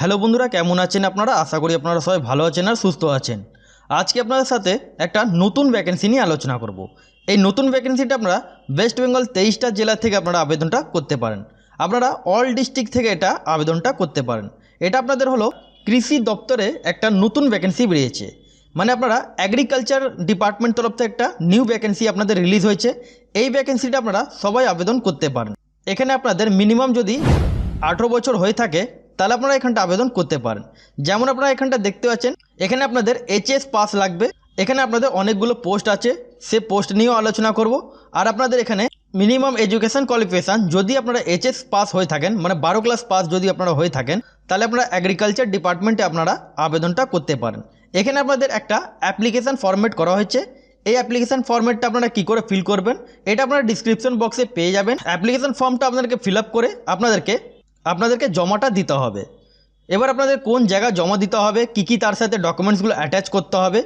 Hello বন্ধুরা, কেমন আছেন আপনারা? আশা করি আপনারা সবাই ভালো আছেন আর সুস্থ আছেন। আজকে আপনাদের সাথে একটা নতুন ভ্যাকেন্সি নিয়ে আলোচনা করব। এই নতুন ভ্যাকেন্সিটা আপনারা ওয়েস্ট বেঙ্গল তেইশটা জেলা থেকে আপনারা আবেদনটা করতে পারেন। আপনারা অল ডিস্ট্রিক্ট থেকে এটা আবেদনটা করতে পারেন। এটা আপনাদের হলো কৃষি দপ্তরে একটা নতুন ভ্যাকেন্সি বেরিয়েছে। মানে আপনারা অ্যাগ্রিকালচার ডিপার্টমেন্ট তরফ থেকে একটা নিউ ভ্যাকেন্সি আপনাদের রিলিজ হয়েছে। এই ভ্যাকেন্সিটা আপনারা সবাই আবেদন করতে পারেন। এখানে আপনাদের মিনিমাম যদি আঠেরো বছর হয়ে থাকে তাহলে আপনারা এখানটা আবেদন করতে পারেন। যেমন আপনারা এখানটা দেখতে পাচ্ছেন, এখানে আপনাদের এইচএস পাস লাগবে। এখানে আপনাদের অনেকগুলো পোস্ট আছে, সে পোস্ট নিয়েও আলোচনা করব। আর আপনাদের এখানে মিনিমাম এডুকেশন কোয়ালিফিকেশান যদি আপনারা এইচএস পাস হয়ে থাকেন মানে বারো ক্লাস পাস যদি আপনারা হয়ে থাকেন, তাহলে আপনারা অ্যাগ্রিকালচার ডিপার্টমেন্টে আপনারা আবেদনটা করতে পারেন। এখানে আপনাদের একটা অ্যাপ্লিকেশান ফরম্যাট করা হয়েছে। এই অ্যাপ্লিকেশান ফর্মেটটা আপনারা কী করে ফিল করবেন, এটা আপনারা ডিসক্রিপশন বক্সে পেয়ে যাবেন। অ্যাপ্লিকেশান ফর্মটা আপনাদেরকে ফিল করে আপনাদেরকে আপনাদেরকে জমাটা দিতে হবে। এবার আপনাদের কোন জায়গায় জমা দিতে হবে, কি কি তার সাথে ডকুমেন্টসগুলো অ্যাটাচ করতে হবে,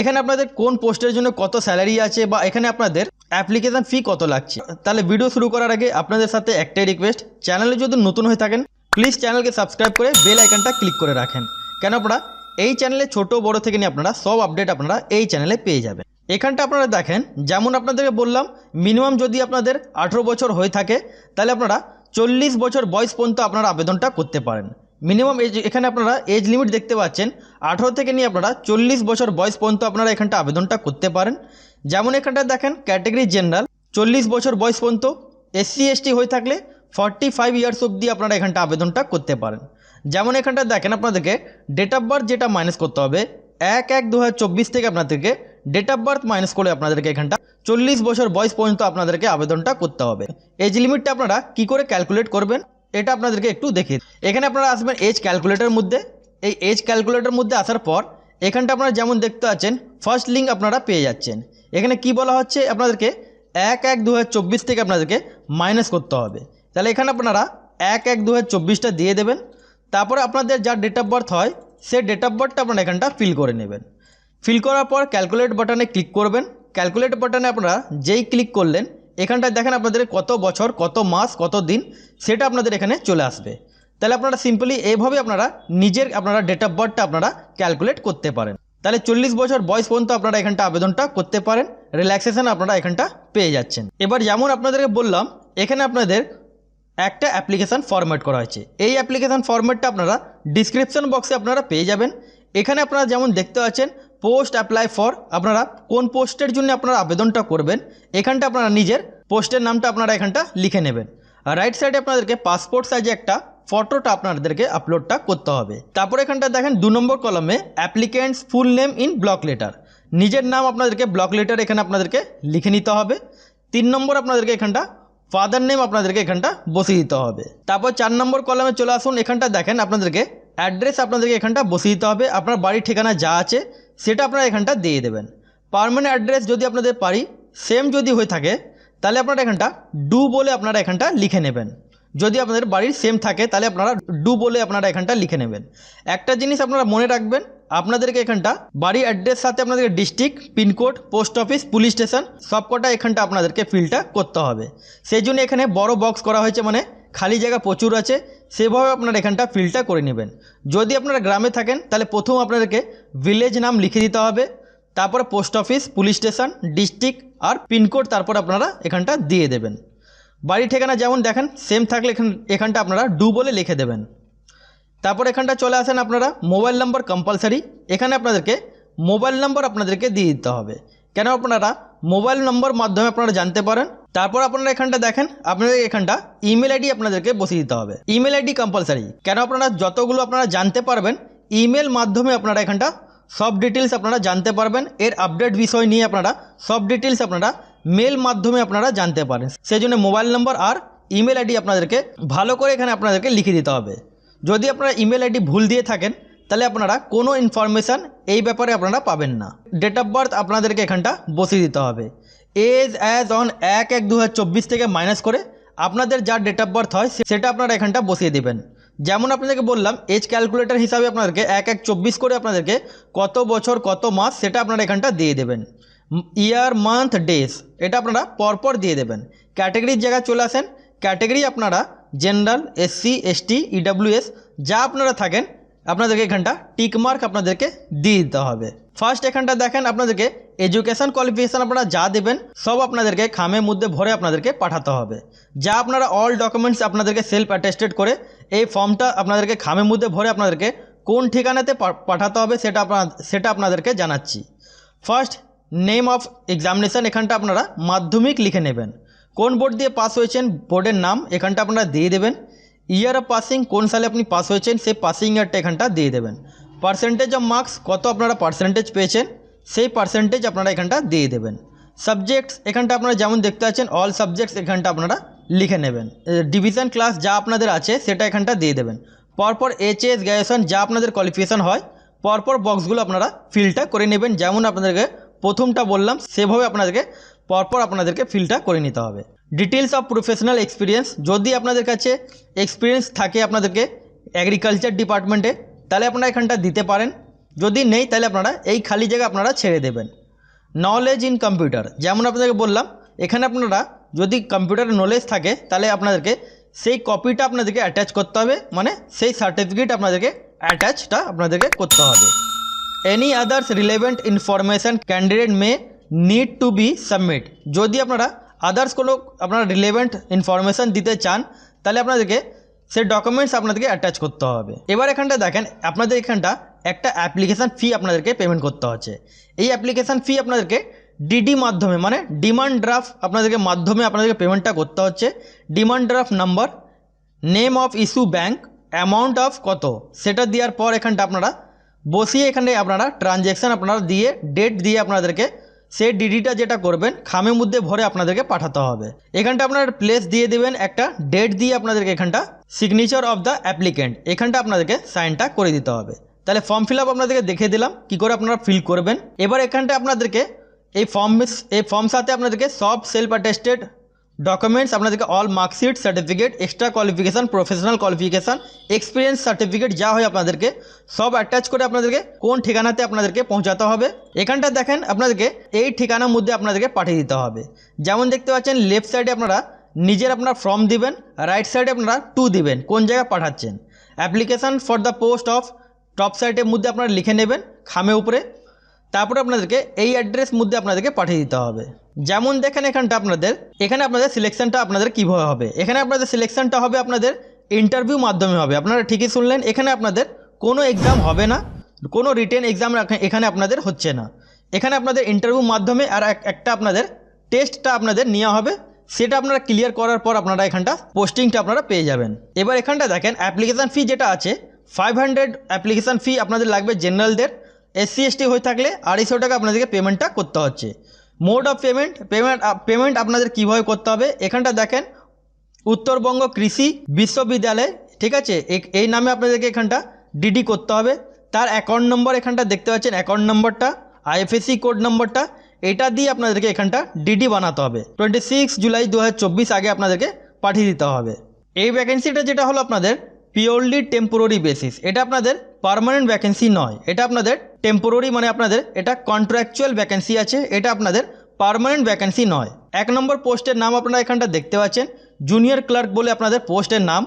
এখানে আপনাদের কোন পোস্টের জন্য কত স্যালারি আছে বা এখানে আপনাদের অ্যাপ্লিকেশান ফি কত লাগছে। তাহলে ভিডিও শুরু করার আগে আপনাদের সাথে একটাই রিকোয়েস্ট চ্যানেলে যদি নতুন হয়ে থাকেন প্লিজ চ্যানেলকে সাবস্ক্রাইব করে বেল আইকনটা ক্লিক করে রাখেন। কেন আপনারা? এই চ্যানেলে ছোট বড় থেকে নিয়ে আপনারা সব আপডেট আপনারা এই চ্যানেলে পেয়ে যাবেন। এখানটা আপনারা দেখেন, যেমন আপনাদেরকে বললাম মিনিমাম যদি আপনাদের আঠেরো বছর হয়ে থাকে, তাহলে আপনারা চল্লিশ বছর বয়স পর্যন্ত আপনারা আবেদনটা করতে পারেন। মিনিমাম এজ এখানে আপনারা এজ লিমিট দেখতে পাচ্ছেন। আঠেরো থেকে নিয়ে আপনারা চল্লিশ বছর বয়স পর্যন্ত আপনারা এখানটা আবেদনটা করতে পারেন। যেমন এখানটা দেখেন ক্যাটেগরি জেনারেল চল্লিশ বছর বয়স পর্যন্ত এসসি এসটি হয়ে থাকলে ফর্টি ফাইভ ইয়ার্স অবধি আপনারা এখানটা আবেদনটা করতে পারেন। যেমন এখানটা দেখেন আপনাদেরকে ডেট অফ বার্থ যেটা মাইনাস করতে হবে, এক এক দু থেকে আপনাদেরকে ডেট অফ বার্থ মাইনাস করে আপনাদেরকে এখানটা চল্লিশ বছর বয়স পর্যন্ত আপনাদেরকে আবেদনটা করতে হবে। এজ লিমিটটা আপনারা কি করে ক্যালকুলেট করবেন? এটা আপনাদেরকে একটু দেখি এখানে আপনারা আসবেন এজ ক্যালকুলেটার মধ্যে। এই এজ ক্যালকুলেটার মধ্যে আসার পর এখানটা আপনারা যেমন দেখতে পাচ্ছেন ফার্স্ট লিঙ্ক আপনারা পেয়ে যাচ্ছেন। এখানে কি বলা হচ্ছে? আপনাদেরকে এক এক দু থেকে আপনাদেরকে মাইনাস করতে হবে। তাহলে এখানে আপনারা এক এক দু দিয়ে দেবেন। তারপরে আপনাদের যা ডেট অফ বার্থ হয় সে ডেট অফ বার্থটা আপনারা এখানটা ফিল করে নেবেন। ফিল করার পর ক্যালকুলেট বাটনে ক্লিক করবেন। ক্যালকুলেট বাটনে আপনারা যেই ক্লিক করলেন, এখানটায় দেখেন আপনাদের কত বছর, কত মাস, কত দিন, সেটা আপনাদের এখানে চলে আসবে। তাহলে আপনারা সিম্পলি এইভাবে আপনারা নিজের আপনারা ডেট অফ বার্থটা আপনারা ক্যালকুলেট করতে পারেন। তাহলে চল্লিশ বছর বয়স পর্যন্ত আপনারা এখানটা আবেদনটা করতে পারেন। রিল্যাক্সেশন আপনারা এখানটা পেয়ে যাচ্ছেন। এবার যেমন আপনাদেরকে বললাম, এখানে আপনাদের একটা অ্যাপ্লিকেশান ফরম্যাট করা হয়েছে। এই অ্যাপ্লিকেশান ফরম্যাটটা আপনারা ডিসক্রিপশন বক্সে আপনারা পেয়ে যাবেন। এখানে আপনারা যেমন দেখতে পাচ্ছেন পোস্ট অ্যাপ্লাই ফর আপনারা কোন পোস্টের জন্য আপনারা আবেদনটা করবেন, এখানটা আপনারা নিজের পোস্টের নামটা আপনারা এখানটা লিখে নেবেন। আর রাইট সাইডে আপনাদেরকে পাসপোর্ট সাইজে একটা ফটোটা আপনাদেরকে আপলোডটা করতে হবে। তারপর এখানটা দেখেন দু নম্বর কলমে applicant's full name in block letter নিজের নাম আপনাদেরকে ব্লক লেটার এখানে আপনাদেরকে লিখে নিতে হবে। তিন নম্বর আপনাদেরকে এখানটা ফাদার নেম আপনাদেরকে এখানটা বসিয়ে দিতে হবে। তারপর চার নম্বর কলমে চলে আসুন, এখানটা দেখেন আপনাদেরকে অ্যাড্রেস আপনাদেরকে এখানটা বসিয়ে দিতে হবে। আপনার বাড়ির ঠিকানা যা আছে সেটা আপনারা এখানটা দিয়ে দেবেন। পারমানেন্ট অ্যাড্রেস যদি আপনাদের পারি সেম যদি হয়ে থাকে, তাহলে আপনারা এখানটা ডু বলে আপনারা এখানটা লিখে নেবেন। যদি আপনাদের বাড়ির সেম থাকে, তাহলে আপনারা ডু বলে আপনারা এখানটা লিখে নেবেন। একটা জিনিস আপনারা মনে রাখবেন, আপনাদেরকে এখানটা বাড়ির অ্যাড্রেস সাথে আপনাদেরকে district pincode post office police station সবকটা এখানটা আপনাদেরকে ফিলটা করতে হবে। সেই জন্য এখানে বড় বক্স করা হয়েছে মানে খালি জায়গা প্রচুর আছে। সেভাবে আপনারা এখানটা ফিলটা করে নেবেন। যদি আপনারা গ্রামে থাকেন, তাহলে প্রথম আপনাদেরকে ভিলেজ নাম লিখে দিতে হবে, তারপরে post office police station district আর পিনকোড তারপর আপনারা এখানটা দিয়ে দেবেন। বাড়ি ঠিকানা যেমন দেখেন সেম থাকলে এখান, এখানটা আপনারা ডু বলে লিখে দেবেন। তারপর এখানটা চলে আসেন আপনারা মোবাইল নাম্বার কম্পালসারি এখানে আপনাদেরকে মোবাইল নাম্বার আপনাদেরকে দিয়ে দিতে হবে। কেন আপনারা মোবাইল নম্বর মাধ্যমে আপনারা জানতে পারেন? তারপর আপনারা এখানটা দেখেন, আপনাদের এখানটা ইমেল আইডি আপনাদেরকে বসিয়ে দিতে হবে। ইমেল আইডি কম্পালসারি কেন আপনারা যতগুলো আপনারা জানতে পারবেন ইমেল মাধ্যমে আপনারা এখানটা সব ডিটেলস আপনারা জানতে পারবেন, এর আপডেট বিষয় নিয়ে আপনারা সব ডিটেলস আপনারা মেল মাধ্যমে আপনারা জানতে পারেন। সেই জন্য মোবাইল নম্বর আর ইমেল আইডি আপনাদেরকে ভালো করে এখানে আপনাদেরকে লিখে দিতে হবে। যদি আপনারা ইমেল আইডি ভুল দিয়ে থাকেন, তাহলে আপনারা কোনো ইনফরমেশান এই ব্যাপারে আপনারা পাবেন না। ডেট অফ বার্থ আপনাদেরকে এখানটা বসিয়ে দিতে হবে। এজ অ্যাজ অন এক এক দু থেকে মাইনাস করে আপনাদের যা ডেট অফ বার্থ হয় সেটা আপনারা এখানটা বসিয়ে দেবেন। যেমন আপনাদেরকে বললাম এজ ক্যালকুলেটর হিসাবে আপনাদেরকে এক এক চব্বিশ করে আপনাদেরকে কত বছর, কত মাস সেটা আপনারা এখানটা দিয়ে দেবেন। ইয়ার মান্থ ডেজ এটা আপনারা পরপর দিয়ে দেবেন। ক্যাটাগরির জায়গায় চলে আসেন। ক্যাটাগরি আপনারা জেনারেল এসসি এসটি ইডাব্লিউএস যা আপনারা থাকেন আপনাদেরকে এখানটা টিক মার্ক আপনাদেরকে দিয়ে দিতে হবে। ফার্স্ট এখানটা দেখেন আপনাদেরকে এডুকেশন কোয়ালিফিকেশান আপনারা যা দেবেন, সব আপনাদেরকে খামের মধ্যে ভরে আপনাদেরকে পাঠাতে হবে। যা আপনারা অল ডকুমেন্টস আপনাদেরকে সেলফ অ্যাটেস্টেড করে, এই ফর্মটা আপনাদেরকে খামের মধ্যে ভরে আপনাদেরকে কোন ঠিকানাতে পাঠাতে হবে সেটা আপনার, সেটা আপনাদেরকে জানাচ্ছি। ফার্স্ট নেম অফ এক্সামিনেশান এখানটা আপনারা মাধ্যমিক লিখে নেবেন। কোন বোর্ড দিয়ে পাস হয়েছেন বোর্ডের নাম এখানটা আপনারা দিয়ে দেবেন। ইয়ার অফ পাসিং কোন সালে আপনি পাস হয়েছেন, সেই পাসিং ইয়ারটা এখানটা দিয়ে দেবেন। পার্সেন্টেজ অফ মার্কস কত আপনারা পার্সেন্টেজ পেয়েছেন, সেই পার্সেন্টেজ আপনারা এখানটা দিয়ে দেবেন। সাবজেক্টস এখানটা আপনারা যেমন দেখতে পাচ্ছেন অল সাবজেক্টস এখানটা আপনারা লিখে নেবেন। ডিভিশন ক্লাস যা আপনাদের আছে, সেটা এখানটা দিয়ে দেবেন। পরপর এইচএস গ্র্যাজুয়েশন যা আপনাদের কোয়ালিফিকেশান হয়, পরপর বক্সগুলো আপনারা ফিলটা করে নেবেন। যেমন আপনাদেরকে প্রথমটা বললাম, সেভাবে আপনাদেরকে, পরপর আপনাদেরকে ফিলটা করে নিতে হবে। ডিটেলস অফ প্রফেশনাল এক্সপিরিয়েন্স যদি আপনাদের কাছে এক্সপিরিয়েন্স থাকে আপনাদেরকে এগ্রিকালচার ডিপার্টমেন্টে তাহলে আপনারা এখানটা দিতে পারেন। যদি নেই, তাহলে আপনারা এই খালি জায়গা আপনারা ছেড়ে দেবেন। নলেজ ইন কম্পিউটার যেমন আপনাদেরকে বললাম, এখানে আপনারা যদি কম্পিউটার নলেজ থাকে, তাহলে আপনাদেরকে সেই কপিটা আপনাদেরকে অ্যাটাচ করতে হবে মানে সেই সার্টিফিকেট আপনাদেরকে অ্যাটাচটা আপনাদেরকে করতে হবে। Any others relevant information candidate may need to be submit যদি আপনারা আদার্স কোনো আপনারা রিলেভেন্ট ইনফরমেশান দিতে চান তাহলে আপনাদেরকে সেই ডকুমেন্টস আপনাদেরকে অ্যাটাচ করতে হবে এবার এখানটা দেখেন আপনাদের এখানটা একটা অ্যাপ্লিকেশান ফি আপনাদেরকে পেমেন্ট করতে হচ্ছে এই অ্যাপ্লিকেশান ফি আপনাদেরকে ডিডি মাধ্যমে মানে ডিমান্ড ড্রাফট আপনাদেরকে মাধ্যমে আপনাদেরকে পেমেন্টটা করতে হচ্ছে demand draft number name of issue bank amount of কত সেটা দেওয়ার পর এখানটা আপনারা বসিয়ে এখানে আপনারা ট্রানজ্যাকশান আপনারা দিয়ে ডেট দিয়ে আপনাদেরকে সেই ডিডিটা যেটা করবেন খামের মধ্যে ভরে আপনাদেরকে পাঠাতে হবে। এখানটা আপনার প্লেস দিয়ে দেবেন, একটা ডেট দিয়ে আপনাদেরকে এখানটা সিগনেচার অফ দ্য অ্যাপ্লিকেন্ট এখানটা আপনাদেরকে সাইনটা করে দিতে হবে। তাহলে ফর্ম ফিল আপ আপনাদেরকে দেখে দিলাম, কি করে আপনারা ফিল করবেন। এবার এখানটা আপনাদেরকে, এই ফর্ম এই ফর্ম সাথে আপনাদেরকে সব সেলফ অ্যাটেস্টেড ডকুমেন্টস আপনাদেরকে all marksheet certificate extra qualification professional qualification experience certificate যা হয় আপনাদেরকে, সব অ্যাটাচ করে আপনাদেরকে কোন ঠিকানাতে আপনাদেরকে পৌঁছাতে হবে। এখানটা দেখেন, আপনাদেরকে এই ঠিকানার মধ্যে আপনাদেরকে পাঠিয়ে দিতে হবে। যেমন দেখতে পাচ্ছেন লেফট সাইডে আপনারা নিজের আপনার ফর্ম দিবেন রাইট সাইডে আপনারা টু দিবেন, কোন জায়গায় পাঠাচ্ছেন। Application for the post of top সাইডের মধ্যে আপনারা লিখে নেবেন, খামে উপরে। তারপরে আপনাদেরকে এই অ্যাড্রেস মধ্যে আপনাদেরকে পাঠিয়ে দিতে হবে। যেমন দেখেন এখানটা আপনাদের, এখানে আপনাদের সিলেকশনটা আপনাদের কীভাবে হবে? এখানে আপনাদের সিলেকশনটা হবে আপনাদের ইন্টারভিউ মাধ্যমে হবে। আপনারা ঠিকই শুনলেন, এখানে আপনাদের কোনো এক্সাম হবে না, কোনো রিটেন এক্সাম এখানে আপনাদের হচ্ছে না। এখানে আপনাদের ইন্টারভিউ মাধ্যমে আর এক- একটা আপনাদের টেস্টটা আপনাদের নেওয়া হবে। সেটা আপনারা ক্লিয়ার করার পর আপনারা এখানটা পোস্টিংটা আপনারা পেয়ে যাবেন। এবার এখানটা দেখেন অ্যাপ্লিকেশান ফি যেটা আছে ফাইভ হান্ড্রেড অ্যাপ্লিকেশান ফি আপনাদের লাগবে জেনারেলদের এসসি এসটি হয়ে থাকলে আড়াইশো টাকা আপনাদেরকে পেমেন্টটা করতে হচ্ছে। Mode of payment payment payment আপনাদের কীভাবে করতে হবে? এখানটা দেখেন, উত্তরবঙ্গ কৃষি বিশ্ববিদ্যালয়, ঠিক আছে? এই নামে আপনাদেরকে এখানটা ডিডি করতে হবে। তার অ্যাকাউন্ট নম্বর এখানটা দেখতে পাচ্ছেন অ্যাকাউন্ট নম্বরটা আইএফএসি কোড নম্বরটা এটা দিয়ে আপনাদেরকে এখানটা ডিডি বানাতে হবে। টোয়েন্টি সিক্স জুলাই দু হাজার চব্বিশ আগে আপনাদেরকে পাঠিয়ে দিতে হবে। এই ভ্যাকেন্সিটা যেটা হলো আপনাদের পিওরলি টেম্পোরারি বেসিস এটা আপনাদের পার্মানেন্ট ভ্যাকেন্সি নয়। এটা আপনাদের টেম্পোরারি মানে আপনাদের এটা কন্ট্রাকচুয়াল ভ্যাকেন্সি আছে, এটা আপনাদের পারমানেন্ট ভ্যাকেন্সি নয়। এক নম্বর পোস্টের নাম আপনারা এখানটা দেখতে পাচ্ছেন জুনিয়র ক্লার্ক বলে আপনাদের পোস্টের নাম।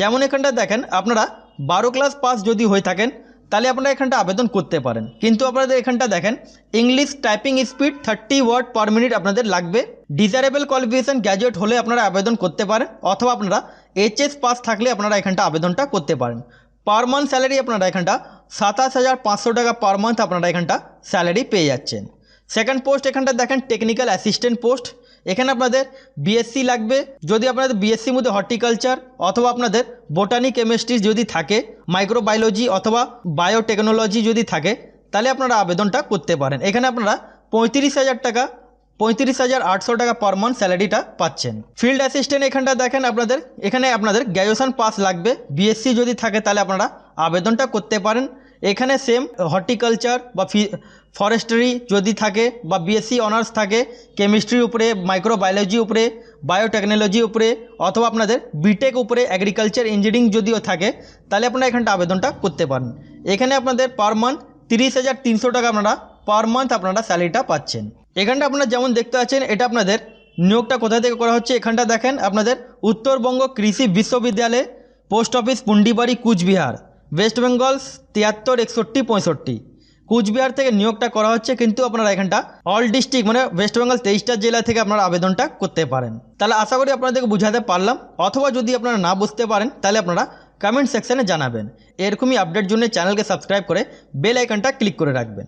যেমন এখানটা দেখেন, আপনারা বারো ক্লাস পাস যদি হয়ে থাকেন, তাহলে আপনারা এখানটা আবেদন করতে পারেন। কিন্তু আপনাদের এখানটা দেখেন English typing speed thirty word per minute আপনাদের লাগবে। ডিজারেবল কোয়ালিফিকেশন গ্র্যাজুয়েট হলে আপনারা আবেদন করতে পারেন, অথবা আপনারা এইচএস পাস থাকলে আপনারা এখানটা আবেদনটা করতে পারেন। পার মান্থ স্যালারি আপনারা এখানটা সাতাশ হাজার পাঁচশো টাকা পার মান্থ আপনারা এখানটা স্যালারি পেয়ে যাচ্ছেন। সেকেন্ড পোস্ট এখানটা দেখেন টেকনিক্যাল অ্যাসিস্ট্যান্ট পোস্ট এখানে আপনাদের বিএসসি লাগবে। যদি আপনাদের বিএসসির মধ্যে হর্টিকালচার অথবা আপনাদের বোটানি কেমিস্ট্রি যদি থাকে মাইক্রোবায়োলজি অথবা বায়োটেকনোলজি যদি থাকে, তাহলে আপনারা আবেদনটা করতে পারেন। এখানে আপনারা পঁয়ত্রিশ হাজার টাকা পঁয়ত্রিশ হাজার আটশো টাকা পার মান্থ স্যালারিটা পাচ্ছেন। ফিল্ড অ্যাসিস্ট্যান্ট এখানটা দেখেন আপনাদের। এখানে আপনাদের গ্র্যাজুয়েশন পাস লাগবে। বিএসসি যদি থাকে তাহলে আপনারা আবেদনটা করতে পারেন। এখানে সেম হর্টিকালচার বা ফরেস্ট্রি যদি থাকে বা বিএসসি অনার্স থাকে কেমিস্ট্রির উপরে মাইক্রোবায়োলজি উপরে বায়োটেকনোলজি উপরে, অথবা আপনাদের বিটেক উপরে অ্যাগ্রিকালচার ইঞ্জিনিয়ারিং যদিও থাকে, তাহলে আপনারা এখানটা আবেদনটা করতে পারেন। এখানে আপনাদের পার মান্থ তিরিশ হাজার তিনশো টাকা আপনারা পার মান্থ আপনারা স্যালারিটা পাচ্ছেন। এখানটা আপনারা যেমন দেখতে পাচ্ছেন, এটা আপনাদের নিয়োগটা কোথা থেকে করা হচ্ছে? এখানটা দেখেন, আপনাদের উত্তরবঙ্গ কৃষি বিশ্ববিদ্যালয়ে post office Pundibari, Coochbehar. West Bengal তিয়াত্তর, একষট্টি, পঁয়ষট্টি। কুচবিহার থেকে নিয়োগটা করা হচ্ছে, কিন্তু আপনারা এখানটা অল ডিস্ট্রিক্ট মানে ওয়েস্ট বেঙ্গল তেইশটা জেলা থেকে আপনারা আবেদনটা করতে পারেন। তাহলে আশা করি আপনাদেরকে বুঝাতে পারলাম, অথবা যদি আপনারা না বুঝতে পারেন, তাহলে আপনারা কমেন্ট সেকশানে জানাবেন। এরকমই আপডেট জন্য চ্যানেলকে সাবস্ক্রাইব করে বেল আইকনটা ক্লিক করে রাখবেন।